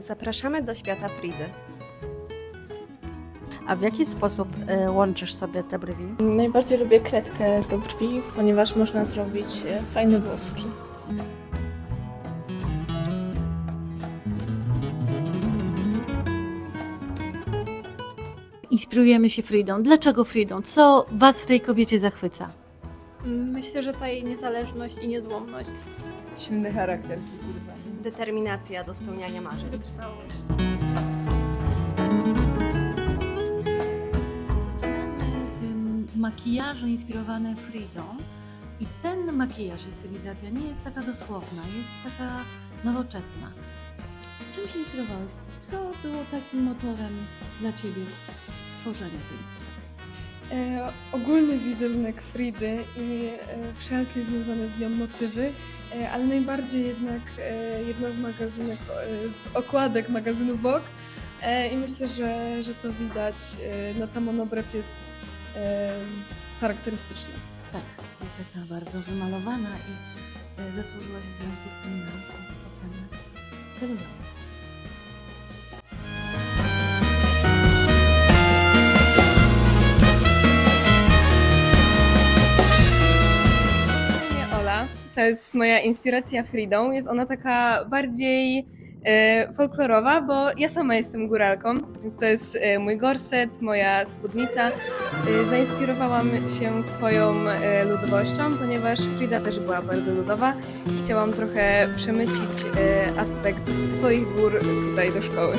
Zapraszamy do świata Fridy. A w jaki sposób e, łączysz sobie te brwi? Najbardziej lubię kredkę do brwi, ponieważ można zrobić e, fajne włoski. Inspirujemy się Fridą. Dlaczego Fridą? Co Was w tej kobiecie zachwyca? Myślę, że ta jej niezależność i niezłomność. Silny charakter zdecydowanie. Determinacja do spełniania marzeń. Ym, Makijaże inspirowane Fridą. I ten makijaż i stylizacja nie jest taka dosłowna, jest taka nowoczesna. Czym się inspirowałeś? Co było takim motorem dla Ciebie w stworzeniu tej inspiracji? E, ogólny wizerunek Fridy i e, wszelkie związane z nią motywy, e, ale najbardziej jednak jedna z magazynek, z okładek magazynu Vogue i myślę, że, że to widać, no ta monobrew jest charakterystyczna. Tak, jest taka bardzo wymalowana i e, zasłużyłaś w związku z tym na ocenę celującą. To jest moja inspiracja Fridą. Jest ona taka bardziej e, folklorowa, bo ja sama jestem góralką, więc to jest e, mój gorset, moja spódnica. E, zainspirowałam się swoją ludowością, ponieważ Frida też była bardzo ludowa i chciałam trochę przemycić aspekt swoich gór tutaj do szkoły.